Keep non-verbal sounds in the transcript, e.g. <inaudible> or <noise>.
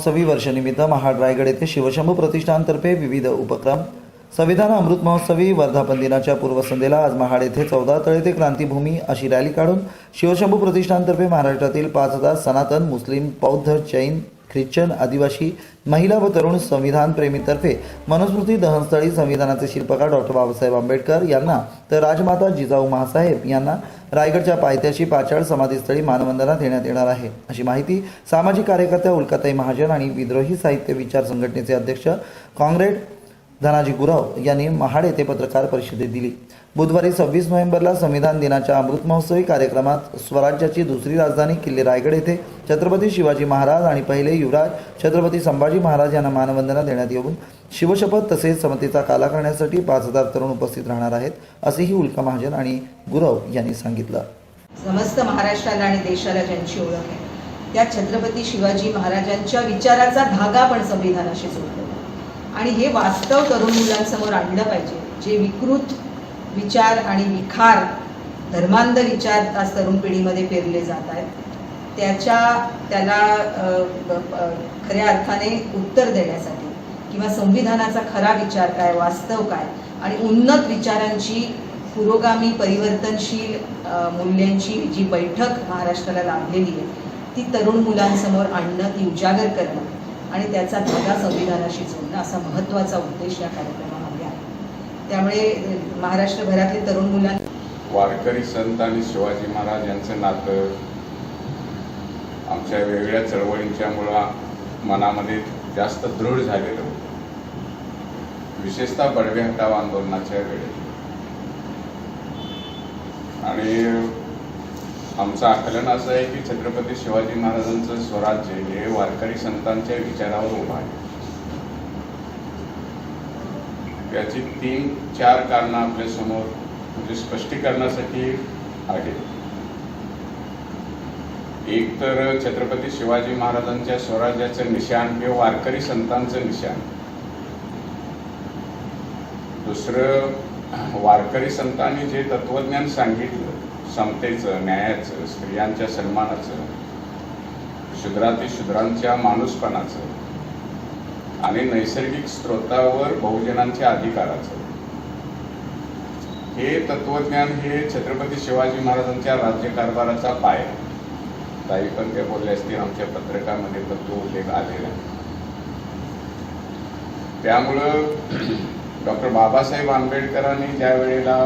महोत्सवी वर्षनिमित्त महाड रायगड येथे शिवशंभू प्रतिष्ठानतर्फे विविध उपक्रम संविधान अमृत महोत्सवी वर्धापन दिनाच्या पूर्वसंध्येला आज महाड येथे चौदा तळे ते क्रांतीभूमी अशी रॅली काढून शिवशंभू प्रतिष्ठानतर्फे महाराष्ट्रातील पाच हजार सनातन मुस्लिम बौद्ध जैन ख्रिश्चन आदिवासी महिला व तरुण संविधान प्रेमीतर्फे मनुस्मृती दहनस्थळी संविधानाचे शिल्पकार डॉक्टर बाबासाहेब आंबेडकर यांना तर राजमाता जिजाऊ महासाहेब यांना रायगडच्या पायथ्याशी पाचाळ समाधीस्थळी मानवंदना देण्यात येणार आहे. अशी माहिती सामाजिक कार्यकर्त्या उल्काताई महाजन आणि विद्रोही साहित्य विचार संघटनेचे अध्यक्ष काँग्रेड धनाजी गुरव यांनी महाड येथे पत्रकार परिषदेत दिली. बुधवारी सव्वीस नोव्हेंबरला संविधान दिनाच्या अमृत महोत्सवी कार्यक्रमात स्वराज्याची दुसरी राजधानी किल्ले रायगड येथे छत्रपती शिवाजी महाराज आणि पहिले युवराज छत्रपती संभाजी महाराज यांना मानवंदना देण्यात येऊन शिवशपथ तसेच समतेचा काला करण्यासाठी पाच हजार तरुण उपस्थित राहणार आहेत असेही उल्का महाजन आणि गुरव यांनी सांगितलं. समस्त महाराष्ट्राला आणि देशाला ज्यांची ओळख आहे त्या छत्रपती शिवाजी महाराजांच्या विचाराचा धागा पण संविधानाशी जोडलेला आणि हे वास्तव तरुण मुलांसमोर आणलं पाहिजे. जे विकृत विचार आणि विखार धर्मांध विचार आज तरुण पिढीमध्ये पेरले जात आहेत. त्याच्या त्याला खऱ्या अर्थाने उत्तर देण्यासाठी किंवा संविधानाचा खरा विचार काय वास्तव काय आणि उन्नत विचारांची पुरोगामी परिवर्तनशील मूल्यांची जी बैठक महाराष्ट्राला लाभलेली आहे ती तरुण मुलांसमोर आणणं ती उजागर करणं आणि त्याचा धागा संविधानाशी जोडणं असा महत्त्वाचा उद्देश या कार्यक्रमामध्ये आहे. त्यामुळे महाराष्ट्रभरातील तरुण मुलांना वारकरी संत आणि शिवाजी महाराज यांचं नातं आमच्या वेगळ्या चळवळींच्या मुळा मनामध्ये जास्त दृढ झालेलं होतं. विशेषतः बडवे हटाव आंदोलनाच्या वेळेस आणि आमचं आकलन असं आहे की छत्रपती शिवाजी महाराजांचं स्वराज्य हे वारकरी संतांच्या विचारावर उभं आहे. याची तीन चार कारणं आपल्यासमोर म्हणजे स्पष्टीकरणासाठी आहेत. एक तर छत्रपती शिवाजी महाराजांच्या स्वराज्याचं निशाण हे वारकरी संतांचं निशाण. दुसरं वारकरी संतांनी जे तत्वज्ञान सांगितलं समतेचं न्यायाचं स्त्रियांच्या सन्मानाचं शुद्राती शुद्रांच्या माणूसपणाचं आणि नैसर्गिक स्रोतावर बहुजनांच्या अधिकाराचं. हे तत्वज्ञान हे छत्रपती शिवाजी महाराजांच्या राज्यकारभाराचा पाय ताई पण ते बोलले असतील आमच्या पत्रकामध्ये पण तो उल्लेख आलेला त्यामुळं <clears throat> डॉक्टर बाबासाहेब आंबेडकरांनी ज्या वेळेला